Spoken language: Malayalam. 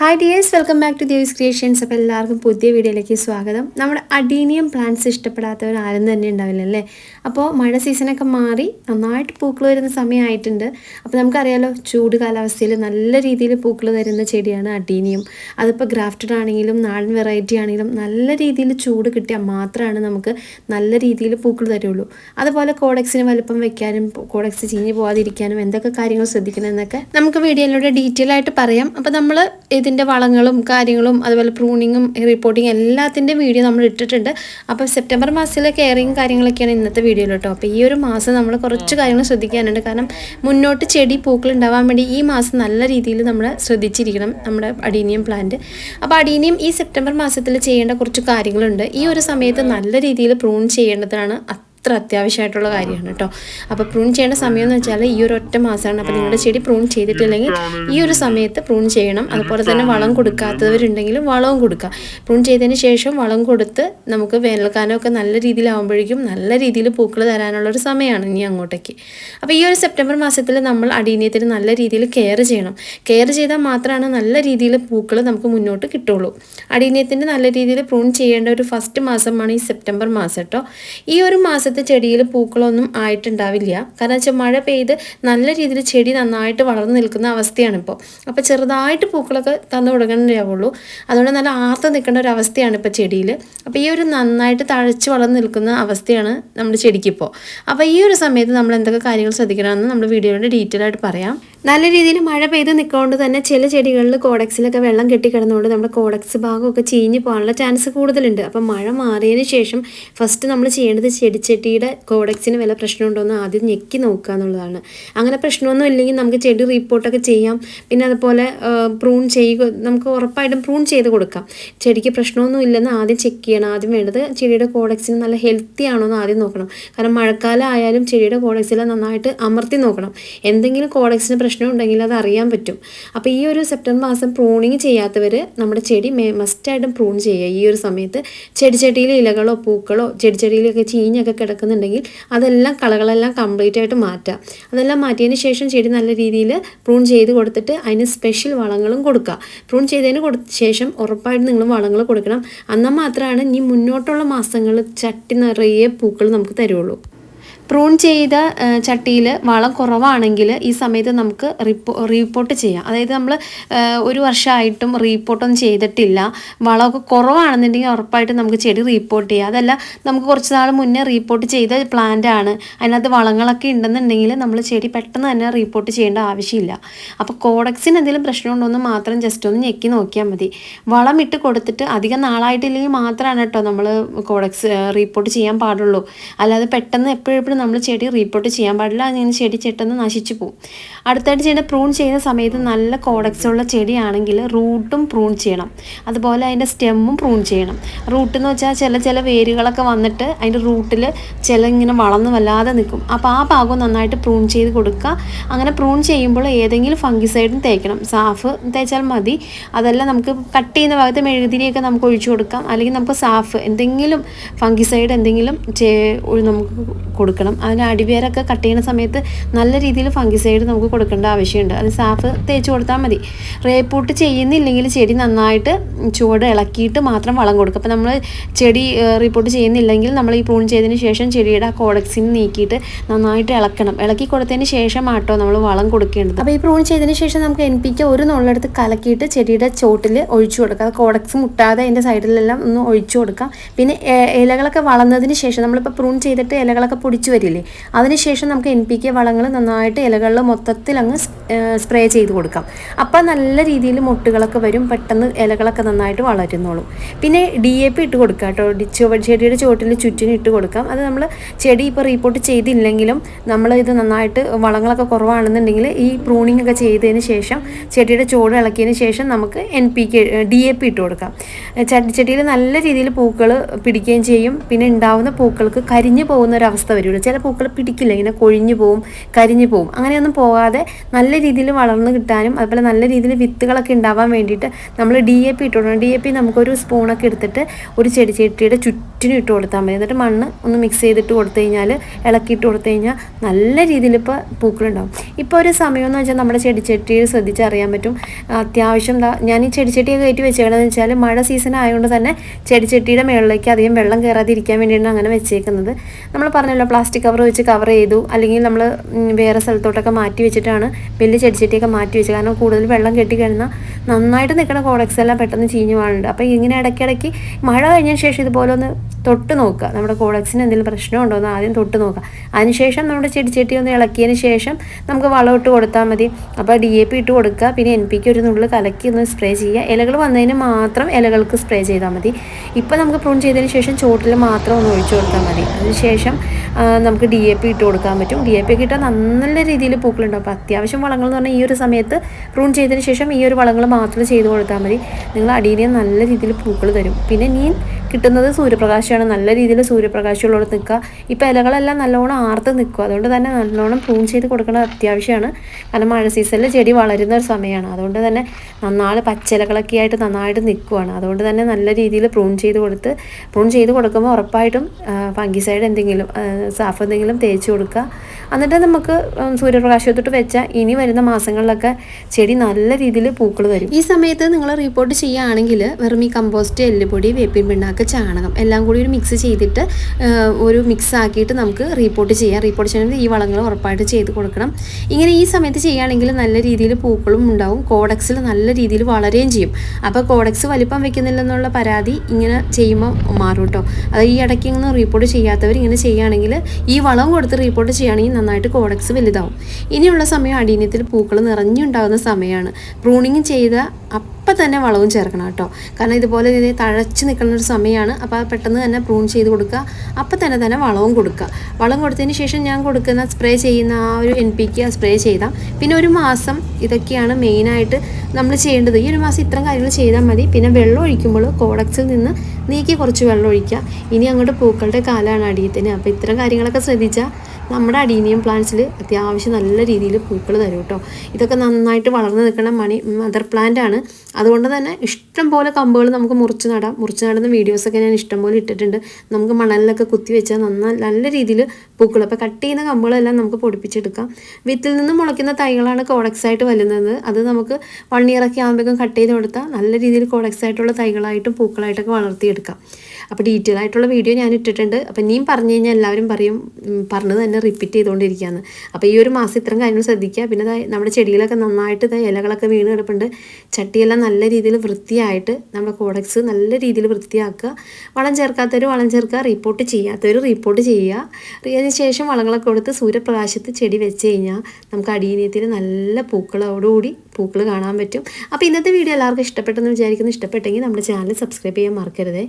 Hi dears welcome back to Devi's creations അപ്പോൾ എല്ലാവർക്കും പുതിയ വീഡിയോയിലേക്ക് സ്വാഗതം. നമ്മുടെ അഡീനിയം പ്ലാന്റ്സ് ഇഷ്ടപ്പെടാത്തവർ ആരും തന്നെ ഉണ്ടാവില്ല അല്ലേ? അപ്പോൾ മഴ സീസണൊക്കെ മാറി നന്നായിട്ട് പൂക്കൾ വരുന്ന സമയമായിട്ടുണ്ട്. അപ്പോൾ നമുക്കറിയാലോ ചൂട് കാലാവസ്ഥയിൽ നല്ല രീതിയിൽ പൂക്കൾ തരുന്ന ചെടിയാണ് അഡീനിയം. അതിപ്പോൾ ഗ്രാഫ്റ്റഡ് ആണെങ്കിലും നാടൻ വെറൈറ്റി ആണെങ്കിലും നല്ല രീതിയിൽ ചൂട് കിട്ടിയാൽ മാത്രമാണ് നമുക്ക് നല്ല രീതിയിൽ പൂക്കൾ തരുള്ളൂ. അതുപോലെ കോഡക്സിന് വലുപ്പം വെക്കാനും കോഡക്സ് ചീഞ്ഞ് പോകാതിരിക്കാനും എന്തൊക്കെ കാര്യങ്ങൾ ശ്രദ്ധിക്കണം എന്നൊക്കെ നമുക്ക് വീഡിയോയിലൂടെ ഡീറ്റെയിൽ ആയിട്ട് പറയാം. അപ്പോൾ നമ്മൾ ഇതിന്റെ വളങ്ങളും കാര്യങ്ങളും അതുപോലെ പ്രൂണിങ്ങും റിപ്പോർട്ടിങ്ങും എല്ലാത്തിന്റെ വീഡിയോ നമ്മൾ ഇട്ടിട്ടുണ്ട്. അപ്പോൾ സെപ്റ്റംബർ മാസത്തിലെ കെയറിങ് കാര്യങ്ങളൊക്കെയാണ് ഇന്നത്തെ വീഡിയോയിൽ കേട്ടോ അപ്പോൾ ഈ ഒരു മാസം നമ്മൾ കുറച്ച് കാര്യങ്ങൾ ശ്രദ്ധിക്കാനുണ്ട്. കാരണം മുന്നോട്ട് ചെടി പൂക്കൾ ഉണ്ടാവാൻ വേണ്ടി ഈ മാസം നല്ല രീതിയിൽ നമ്മൾ ശ്രദ്ധിച്ചിരിക്കണം നമ്മുടെ അഡീനിയം പ്ലാന്റ് അപ്പോൾ അഡീനിയം ഈ സെപ്റ്റംബർ മാസത്തിൽ ചെയ്യേണ്ട കുറച്ച് കാര്യങ്ങളുണ്ട്. ഈ ഒരു സമയത്ത് നല്ല രീതിയിൽ പ്രൂൺ ചെയ്യേണ്ടതാണ്. അത്ര അത്യാവശ്യമായിട്ടുള്ള കാര്യമാണ് കേട്ടോ. അപ്പോൾ പ്രൂൺ ചെയ്യേണ്ട സമയം എന്ന് വെച്ചാൽ ഈ ഒരു ഒറ്റ മാസമാണ്. അപ്പോൾ നിങ്ങളുടെ ചെടി പ്രൂൺ ചെയ്തിട്ടില്ലെങ്കിൽ ഈ ഒരു സമയത്ത് പ്രൂൺ ചെയ്യണം. അതുപോലെ തന്നെ വളം കൊടുക്കാത്തവരുണ്ടെങ്കിലും വളവും കൊടുക്കുക പ്രൂൺ ചെയ്തതിന് ശേഷം വളം കൊടുത്ത് നമുക്ക് വേനൽക്കാലമൊക്കെ നല്ല രീതിയിലാവുമ്പോഴേക്കും നല്ല രീതിയിൽ പൂക്കൾ തരാനുള്ള ഒരു സമയമാണ് ഇനി അങ്ങോട്ടേക്ക്. അപ്പോൾ ഈ ഒരു സെപ്റ്റംബർ മാസത്തിൽ നമ്മൾ അടീനിയത്തിന് നല്ല രീതിയിൽ കെയർ ചെയ്യണം. കെയർ ചെയ്താൽ മാത്രമാണ് നല്ല രീതിയിൽ പൂക്കൾ നമുക്ക് മുന്നോട്ട് കിട്ടുള്ളൂ. അടീനിയത്തിന്റെ നല്ല രീതിയിൽ പ്രൂൺ ചെയ്യേണ്ട ഒരു ഫസ്റ്റ് മാസമാണ് ഈ സെപ്റ്റംബർ മാസം കേട്ടോ. ഈ ഒരു മാസത്തെ ചെടിയിൽ പൂക്കളൊന്നും ആയിട്ടുണ്ടാവില്ല. കാരണം വെച്ചാൽ മഴ പെയ്ത് നല്ല രീതിയിൽ ചെടി നന്നായിട്ട് വളർന്നു നിൽക്കുന്ന അവസ്ഥയാണ് ഇപ്പോൾ അപ്പോൾ ചെറുതായിട്ട് പൂക്കളൊക്കെ തന്നു തുടങ്ങണ്ടാവുള്ളൂ അതുകൊണ്ട് നല്ല ആർത്ത് നിൽക്കേണ്ട ഒരു അവസ്ഥയാണ് ഇപ്പോൾ ചെടിയിൽ അപ്പോൾ ഈ ഒരു നന്നായിട്ട് തഴച്ച് വളർന്നു നിൽക്കുന്ന അവസ്ഥയാണ് നമ്മുടെ ചെടിക്കിപ്പോൾ അപ്പോൾ ഈ ഒരു സമയത്ത് നമ്മൾ എന്തൊക്കെ കാര്യങ്ങൾ ശ്രദ്ധിക്കണമെന്ന് നമ്മൾ വീഡിയോയുടെ ഡീറ്റെയിൽ ആയിട്ട് പറയാം. നല്ല രീതിയിൽ മഴ പെയ്ത് നിൽക്കൊണ്ട് തന്നെ ചില ചെടികളിൽ കോഡക്സിലൊക്കെ വെള്ളം കെട്ടിക്കിടന്നുകൊണ്ട് നമ്മുടെ കോഡക്സ് ഭാഗമൊക്കെ ചീഞ്ഞ് പോകാനുള്ള ചാൻസ് കൂടുതലുണ്ട്. അപ്പം മഴ മാറിയതിന് ശേഷം ഫസ്റ്റ് നമ്മൾ ചെയ്യേണ്ടത് ചെടിച്ചട്ടിയുടെ കോഡക്സിന് വല്ല പ്രശ്നമുണ്ടോ എന്ന് ആദ്യം ഞെക്കി നോക്കുക എന്നുള്ളതാണ്. അങ്ങനെ പ്രശ്നമൊന്നും ഇല്ലെങ്കിൽ നമുക്ക് ചെടി റിപ്പോർട്ടൊക്കെ ചെയ്യാം. പിന്നെ അതുപോലെ പ്രൂൺ ചെയ്യുക നമുക്ക് ഉറപ്പായിട്ടും പ്രൂൺ ചെയ്ത് കൊടുക്കാം. ചെടിക്ക് പ്രശ്നമൊന്നും ഇല്ലെന്ന് ആദ്യം ചെക്ക് ചെയ്യണം. ആദ്യം വേണ്ടത് ചെടിയുടെ കോഡക്സിന് നല്ല ഹെൽത്തി ആണോ എന്ന് ആദ്യം നോക്കണം. കാരണം മഴക്കാലം ആയാലും ചെടിയുടെ കോഡക്സിൽ നന്നായിട്ട് അമർത്തി നോക്കണം. എന്തെങ്കിലും കോഡക്സിന് പ്രശ്നം ഉണ്ടെങ്കിൽ അത് അറിയാൻ പറ്റും. അപ്പോൾ ഈ ഒരു സെപ്റ്റംബർ മാസം പ്രൂണിങ് ചെയ്യാത്തവർ നമ്മുടെ ചെടി മസ്റ്റായിട്ടും പ്രൂൺ ചെയ്യുക. ഈ ഒരു സമയത്ത് ചെടിച്ചട്ടിയിൽ ഇലകളോ പൂക്കളോ ചെടിച്ചെടിയിലൊക്കെ ചീഞ്ഞൊക്കെ കിടക്കുന്നുണ്ടെങ്കിൽ അതെല്ലാം കളകളെല്ലാം കംപ്ലീറ്റ് ആയിട്ട് മാറ്റാം അതെല്ലാം മാറ്റിയതിന് ശേഷം ചെടി നല്ല രീതിയിൽ പ്രൂൺ ചെയ്ത് കൊടുത്തിട്ട് അതിന് സ്പെഷ്യൽ വളങ്ങളും കൊടുക്കുക. പ്രൂൺ ചെയ്തതിന് കൊടുത്ത ശേഷം ഉറപ്പായിട്ട് നിങ്ങൾ വളങ്ങൾ കൊടുക്കണം. എന്നാൽ മാത്രമാണ് ഇനി മുന്നോട്ടുള്ള മാസങ്ങളിൽ ചട്ടി നിറയെ പൂക്കൾ നമുക്ക് തരുള്ളൂ. പ്രൂൺ ചെയ്ത ചട്ടിയിൽ വളം കുറവാണെങ്കിൽ ഈ സമയത്ത് നമുക്ക് റിപ്പോ റീപോർട്ട് ചെയ്യാം. അതായത് നമ്മൾ ഒരു വർഷമായിട്ടും റീപോർട്ടൊന്നും ചെയ്തിട്ടില്ല. വളമൊക്കെ കുറവാണെന്നുണ്ടെങ്കിൽ ഉറപ്പായിട്ട് നമുക്ക് ചെടി റീപോർട്ട് ചെയ്യാം. അതല്ല നമുക്ക് കുറച്ച് നാൾ മുന്നേ റീപോർട്ട് ചെയ്ത പ്ലാന്റ് ആണ്. അതിനകത്ത് വളങ്ങളൊക്കെ ഉണ്ടെന്നുണ്ടെങ്കിൽ നമ്മൾ ചെടി പെട്ടെന്ന് തന്നെ റീപോർട്ട് ചെയ്യേണ്ട ആവശ്യമില്ല. അപ്പോൾ കോഡക്സിന് എന്തെങ്കിലും പ്രശ്നമുണ്ടോ എന്ന് മാത്രം ജസ്റ്റ് ഒന്ന് ഞെക്കി നോക്കിയാൽ മതി. വളം ഇട്ട് കൊടുത്തിട്ട് അധികം നാളായിട്ടില്ലെങ്കിൽ മാത്രമാണ് കേട്ടോ നമ്മൾ കോഡക്സ് റീപോർട്ട് ചെയ്യാൻ പാടുള്ളൂ. അല്ലാതെ പെട്ടെന്ന് എപ്പോഴും നമ്മൾ ചെടി റീപ്പോർട്ട് ചെയ്യാൻ പാടില്ല. അങ്ങനെ ചെടി ചെട്ടെന്ന് നശിച്ചു പോകും അടുത്തായിട്ട് ചെയ്യേണ്ട പ്രൂൺ ചെയ്യുന്ന സമയത്ത് നല്ല കോഡക്സ് ഉള്ള ചെടിയാണെങ്കിൽ റൂട്ടും പ്രൂൺ ചെയ്യണം. അതുപോലെ അതിന്റെ സ്റ്റെമ്മും പ്രൂൺ ചെയ്യണം. റൂട്ട് എന്ന് വെച്ചാൽ ചില ചില വേരുകളൊക്കെ വന്നിട്ട് അതിന്റെ റൂട്ടിൽ ചില ഇങ്ങനെ വളർന്ന് വല്ലാതെ നിൽക്കും. അപ്പോൾ ആ ഭാഗം നന്നായിട്ട് പ്രൂൺ ചെയ്ത് കൊടുക്കുക. അങ്ങനെ പ്രൂൺ ചെയ്യുമ്പോൾ ഏതെങ്കിലും ഫംഗിസൈഡും തേക്കണം. സാഫ് തേച്ചാൽ മതി. അതെല്ലാം നമുക്ക് കട്ട് ചെയ്യുന്ന ഭാഗത്ത് മെഴുകുതിരിയൊക്കെ നമുക്ക് ഒഴിച്ചു കൊടുക്കാം. അല്ലെങ്കിൽ നമുക്ക് സാഫ് എന്തെങ്കിലും ഫംഗിസൈഡ് എന്തെങ്കിലും നമുക്ക് കൊടുക്കണം. അതിന് അടിവേരൊക്കെ കട്ട് ചെയ്യുന്ന സമയത്ത് നല്ല രീതിയിൽ ഫംഗിസൈഡ് നമുക്ക് കൊടുക്കേണ്ട ആവശ്യമുണ്ട്. അത് സാഫ് തേച്ച് കൊടുത്താൽ മതി. റേപ്പൂട്ട് ചെയ്യുന്നില്ലെങ്കിൽ ചെടി നന്നായിട്ട് ചുവട് ഇളക്കിയിട്ട് മാത്രം വളം കൊടുക്കും അപ്പോൾ നമ്മൾ ചെടി റിപ്പോർട്ട് ചെയ്യുന്നില്ലെങ്കിൽ നമ്മൾ ഈ പ്രൂൺ ചെയ്തതിന് ശേഷം ചെടിയുടെ ആ കോഡക്സിന് നീക്കിയിട്ട് നന്നായിട്ട് ഇളക്കണം. ഇളക്കി കൊടുത്തതിന് ശേഷം ആട്ടോ നമ്മൾ വളം കൊടുക്കേണ്ടത്. അപ്പോൾ ഈ പ്രൂൺ ചെയ്തതിന് ശേഷം നമുക്ക് എൻ പിക്ക് ഒരു നുള്ളെടുത്ത് കലക്കിയിട്ട് ചെടിയുടെ ചോട്ടിൽ ഒഴിച്ചു കൊടുക്കുക. അത് കോഡക്സ് മുട്ടാതെ അതിന്റെ സൈഡിലെല്ലാം ഒന്ന് ഒഴിച്ചു കൊടുക്കാം പിന്നെ ഇലകളൊക്കെ വളർന്നതിന് ശേഷം നമ്മളിപ്പോൾ പ്രൂൺ ചെയ്തിട്ട് ഇലകളൊക്കെ പൊടിച്ചു വരില്ലേ? അതിനുശേഷം നമുക്ക് എൻ പി കെ വളങ്ങൾ നന്നായിട്ട് ഇലകളിൽ മൊത്തത്തിൽ അങ്ങ് സ്പ്രേ ചെയ്ത് കൊടുക്കാം. അപ്പം നല്ല രീതിയിൽ മുട്ടുകളൊക്കെ വരും പെട്ടെന്ന് ഇലകളൊക്കെ നന്നായിട്ട് വളരുന്നോളും. പിന്നെ ഡി എ പി ഇട്ട് കൊടുക്കുക കേട്ടോ. ചെടിയുടെ ചുവട്ടിൽ ചുറ്റിനും ഇട്ട് കൊടുക്കാം. അത് നമ്മൾ ചെടി ഇപ്പോൾ റീപ്പോർട്ട് ചെയ്തില്ലെങ്കിലും നമ്മൾ ഇത് നന്നായിട്ട് വളങ്ങളൊക്കെ കുറവാണെന്നുണ്ടെങ്കിൽ ഈ പ്രൂണിംഗ് ഒക്കെ ചെയ്തതിന് ശേഷം ചെടിയുടെ ചുവട് ഇളക്കിയതിന് ശേഷം നമുക്ക് N P K D A P ഇട്ട് കൊടുക്കാം. ചെടിയിൽ നല്ല രീതിയിൽ പൂക്കൾ പിടിക്കുകയും ചെയ്യും. പിന്നെ ഉണ്ടാവുന്ന പൂക്കൾക്ക് കരിഞ്ഞു പോകുന്ന ഒരു അവസ്ഥ വരുള്ളൂ ചില പൂക്കൾ പിടിക്കില്ല. ഇങ്ങനെ കൊഴിഞ്ഞു പോവും കരിഞ്ഞു പോവും. അങ്ങനെയൊന്നും പോകാതെ നല്ല രീതിയിൽ വളർന്ന് കിട്ടാനും അതുപോലെ നല്ല രീതിയിൽ വിത്തുകളൊക്കെ ഉണ്ടാവാൻ വേണ്ടിയിട്ട് നമ്മൾ ഡി എ പി ഇട്ട് കൊടുക്കണം ഡി എ പി നമുക്കൊരു സ്പൂണൊക്കെ എടുത്തിട്ട് ഒരു ചെടി ചെട്ടിയുടെ ചുറ്റിനും ഇട്ട് കൊടുത്താൽ മതി. എന്നിട്ട് മണ്ണ് ഒന്ന് മിക്സ് ചെയ്തിട്ട് കൊടുത്തു കഴിഞ്ഞാൽ ഇളക്കിയിട്ട് കൊടുത്തു കഴിഞ്ഞാൽ നല്ല രീതിയിൽ ഇപ്പോൾ പൂക്കളുണ്ടാവും. ഇപ്പോൾ ഒരു സമയമെന്ന് വെച്ചാൽ നമ്മുടെ ചെടി ചെടിച്ചട്ടിയിൽ ശ്രദ്ധിച്ചറിയാൻ പറ്റും. അത്യാവശ്യം ഞാൻ ഈ ചെടി ചെടിച്ചട്ടിയൊക്കെ കയറ്റി വെച്ചേക്കണമെന്ന് വെച്ചാൽ മഴ സീസൺ ആയതുകൊണ്ട് തന്നെ ചെടി ചെടിച്ചട്ടിയുടെ മുകളിലേക്ക് അധികം വെള്ളം കയറാതിരിക്കാൻ വേണ്ടിയിട്ടാണ് അങ്ങനെ വെച്ചേക്കുന്നത്. നമ്മൾ പറഞ്ഞല്ലോ പ്ലാസ്റ്റിക് കവർ വെച്ച് കവർ ചെയ്തു. അല്ലെങ്കിൽ നമ്മൾ വേറെ സ്ഥലത്തോട്ടൊക്കെ മാറ്റി വെച്ചിട്ടാണ് വലിയ ചെടിച്ചട്ടിയൊക്കെ മാറ്റി വെച്ചു. കാരണം കൂടുതൽ വെള്ളം കെട്ടി കഴിഞ്ഞാൽ നന്നായിട്ട് നിൽക്കുന്ന കോഡക്സ് എല്ലാം പെട്ടെന്ന് ചീഞ്ഞു പോകാനുണ്ട് അപ്പോൾ ഇങ്ങനെ ഇടയ്ക്കിടയ്ക്ക് മഴ കഴിഞ്ഞതിന് ശേഷം ഇതുപോലെ ഒന്ന് തൊട്ട് നോക്കുക. നമ്മുടെ കോഡക്സിന് എന്തെങ്കിലും പ്രശ്നമുണ്ടോ എന്ന് ആദ്യം തൊട്ട് നോക്കുക. അതിനുശേഷം നമ്മുടെ ചെടിച്ചട്ടി ഒന്ന് ഇളക്കിയതിന് ശേഷം നമുക്ക് വളം ഇട്ട് കൊടുത്താൽ മതി. അപ്പോൾ ഡി എ പി ഇട്ട് കൊടുക്കുക. പിന്നെ എൻ പിക്ക് ഒരു നുള്ളിൽ കലക്കി ഒന്ന് സ്പ്രേ ചെയ്യുക. ഇലകൾ വന്നതിന് മാത്രം ഇലകൾക്ക് സ്പ്രേ ചെയ്താൽ മതി. ഇപ്പോൾ നമുക്ക് പ്രൂൺ ചെയ്തതിന് ശേഷം ചോട്ടിൽ മാത്രം ഒന്ന് ഒഴിച്ചു കൊടുത്താൽ മതി. അതിനുശേഷം നമുക്ക് ഡി എ പി ഇട്ട് കൊടുക്കാൻ പറ്റും. ഡി എ പി ഒക്കെ ഇട്ടാൽ നല്ല രീതിയിൽ പൂക്കളുണ്ടാവും. അപ്പോൾ അത്യാവശ്യം വളങ്ങൾ എന്ന് പറഞ്ഞാൽ ഈ ഒരു സമയത്ത് പ്രൂൺ ചെയ്തതിന് ശേഷം ഈ ഒരു വളങ്ങൾ മാത്രം ചെയ്ത് കൊടുത്താൽ മതി. നിങ്ങൾ അടിയിൽ നല്ല രീതിയിൽ പൂക്കൾ തരും. പിന്നെ നീ കിട്ടുന്നത് സൂര്യപ്രകാശമാണ്. നല്ല രീതിയിൽ സൂര്യപ്രകാശമുള്ളിടത്ത് നിൽക്കുക. ഇപ്പോൾ ഇലകളെല്ലാം നല്ലോണം ആർത്ത് നിൽക്കുക. അതുകൊണ്ട് തന്നെ നല്ലോണം പ്രൂൺ ചെയ്ത് കൊടുക്കേണ്ടത് അത്യാവശ്യമാണ്. കാരണം മഴ സീസണിൽ ചെടി വളരുന്ന ഒരു സമയമാണ്. അതുകൊണ്ട് തന്നെ നന്നാൾ പച്ചിലകളൊക്കെ ആയിട്ട് നന്നായിട്ട് നിൽക്കുവാണ്. അതുകൊണ്ട് തന്നെ നല്ല രീതിയിൽ പ്രൂൺ ചെയ്ത് കൊടുത്ത് പ്രൂൺ ചെയ്ത് കൊടുക്കുമ്പോൾ ഉറപ്പായിട്ടും ഫംഗിസൈഡ് എന്തെങ്കിലും സാഫ് എന്തെങ്കിലും തേച്ച് കൊടുക്കുക. എന്നിട്ട് നമുക്ക് സൂര്യപ്രകാശത്തോട്ട് വെച്ചാൽ ഇനി വരുന്ന മാസങ്ങളിലൊക്കെ ചെടി നല്ല രീതിയിൽ പൂക്കൾ വരും. ഈ സമയത്ത് നിങ്ങൾ റിപ്പോർട്ട് ചെയ്യുകയാണെങ്കിൽ വെറും ഈ കമ്പോസ്റ്റ് എല്ലുപൊടി വേപ്പിൻ പിണ്ണാക്ക് ചാണകം എല്ലാം കൂടി ഒരു മിക്സ് ചെയ്തിട്ട് ഒരു മിക്സ് ആക്കിയിട്ട് നമുക്ക് റിപ്പോർട്ട് ചെയ്യാം. റിപ്പോർട്ട് ചെയ്യണമെങ്കിൽ ഈ വളങ്ങൾ ഉറപ്പായിട്ട് ചെയ്ത് കൊടുക്കണം. ഇങ്ങനെ ഈ സമയത്ത് ചെയ്യുകയാണെങ്കിൽ നല്ല രീതിയിൽ പൂക്കളും ഉണ്ടാവും. കോഡക്സിൽ നല്ല രീതിയിൽ വളരുകയും ചെയ്യും. അപ്പോൾ കോഡക്സ് വലിപ്പം വെക്കുന്നില്ലെന്നുള്ള പരാതി ഇങ്ങനെ ചെയ്യുമ്പോൾ മാറും കേട്ടോ അത് ഈ ഇടയ്ക്ക് ഇങ്ങനെ റിപ്പോർട്ട് ചെയ്യാത്തവർ ഇങ്ങനെ ചെയ്യുകയാണെങ്കിൽ ഈ വളം കൊടുത്ത് റിപ്പോർട്ട് ചെയ്യുകയാണെങ്കിൽ നന്നായിട്ട് കോഡക്സ് വലുതാവും. ഇനിയുള്ള സമയം അടീനത്തിൽ പൂക്കൾ നിറഞ്ഞുണ്ടാകുന്ന സമയമാണ് പ്രൂണിങ് ചെയ്ത അപ്പം തന്നെ വളവും ചേർക്കണം കേട്ടോ. കാരണം ഇതുപോലെ ഇത് തഴച്ച് നിൽക്കുന്ന ഒരു സമയമാണ് അപ്പോൾ പെട്ടെന്ന് തന്നെ പ്രൂൺ ചെയ്ത് കൊടുക്കുക. അപ്പം തന്നെ തന്നെ വളവും കൊടുക്കുക. വളം കൊടുത്തതിന് ശേഷം ഞാൻ കൊടുക്കുന്ന സ്പ്രേ ചെയ്യുന്ന ആ ഒരു എൻ പി കെ സ്പ്രേ ചെയ്താൽ പിന്നെ ഒരു മാസം ഇതൊക്കെയാണ് മെയിനായിട്ട് നമ്മൾ ചെയ്യേണ്ടത്. ഈ ഒരു മാസം ഇത്രയും കാര്യങ്ങൾ ചെയ്താൽ മതി. പിന്നെ വെള്ളം ഒഴിക്കുമ്പോൾ കോഡക്സിൽ നിന്ന് നീക്കി കുറച്ച് വെള്ളം ഒഴിക്കുക. ഇനി അങ്ങോട്ട് പൂക്കളുടെ കാലമാണ് അടിയത്തിന് അപ്പോൾ ഇത്തരം കാര്യങ്ങളൊക്കെ ശ്രദ്ധിച്ചാൽ നമ്മുടെ അഡീനിയം പ്ലാന്റ്സിൽ അത്യാവശ്യം നല്ല രീതിയിൽ പൂക്കൾ തരും കേട്ടോ. ഇതൊക്കെ നന്നായിട്ട് വളർന്നു നിൽക്കുന്ന മണി മദർ പ്ലാന്റ് ആണ്. അതുകൊണ്ട് തന്നെ ഇഷ്ടം പോലെ കമ്പുകൾ നമുക്ക് മുറിച്ച് നടാം. മുറിച്ച് നടുന്ന വീഡിയോസൊക്കെ ഞാൻ ഇഷ്ടം പോലെ ഇട്ടിട്ടുണ്ട്. നമുക്ക് മണലിലൊക്കെ കുത്തി വെച്ചാൽ നന്നായി നല്ല രീതിയിൽ പൂക്കൾ. അപ്പോൾ കട്ട് ചെയ്യുന്ന കമ്പുകളെല്ലാം നമുക്ക് പൊടിപ്പിച്ചെടുക്കാം. വിത്തിൽ നിന്ന് മുളയ്ക്കുന്ന തൈകളാണ് കോഡക്സ് ആയിട്ട് വരുന്നത് അത് നമുക്ക് വൺ ഇയറൊക്കെ ആകുമ്പോഴേക്കും കട്ട് ചെയ്ത് കൊടുത്താൽ നല്ല രീതിയിൽ കോഡക്സ് ആയിട്ടുള്ള തൈകളായിട്ടും പൂക്കളായിട്ടൊക്കെ വളർത്തിയെടുക്കാം. അപ്പോൾ ഡീറ്റെയിൽ ആയിട്ടുള്ള വീഡിയോ ഞാൻ ഇട്ടിട്ടുണ്ട്. അപ്പോൾ ഇനിയും പറഞ്ഞു കഴിഞ്ഞാൽ എല്ലാവരും പറയും പറഞ്ഞത് തന്നെ റിപ്പീറ്റ് ചെയ്തുകൊണ്ടിരിക്കുകയാണ്. അപ്പോൾ ഈ ഒരു മാസം ഇത്രയും കാര്യങ്ങൾ ശ്രദ്ധിക്കുക. പിന്നെ നമ്മുടെ ചെടികളൊക്കെ നന്നായിട്ട് ഇലകളൊക്കെ വീണ് കിടപ്പുണ്ട്. ചട്ടിയെല്ലാം നല്ല രീതിയിൽ വൃത്തിയായിട്ട് നമ്മുടെ കോഡക്സ് നല്ല രീതിയിൽ വൃത്തിയാക്കുക. വളം ചേർക്കാത്തവർ വളം ചേർക്കുക. റിപ്പോർട്ട് ചെയ്യാത്തവർ റിപ്പോർട്ട് ചെയ്യുക. അതിന് ശേഷം വളങ്ങളൊക്കെ കൊടുത്ത് സൂര്യപ്രകാശത്ത് ചെടി വെച്ച് കഴിഞ്ഞാൽ നമുക്ക് അടിയനീയത്തിൽ നല്ല പൂക്കളോടുകൂടി പൂക്കൾ കാണാൻ പറ്റും. അപ്പോൾ ഇന്നത്തെ വീഡിയോ എല്ലാവർക്കും ഇഷ്ടപ്പെട്ടെന്ന് വിചാരിക്കുന്നു. ഇഷ്ടപ്പെട്ടെങ്കിൽ നമ്മുടെ ചാനൽ സബ്സ്ക്രൈബ് ചെയ്യാൻ മറക്കരുതേ.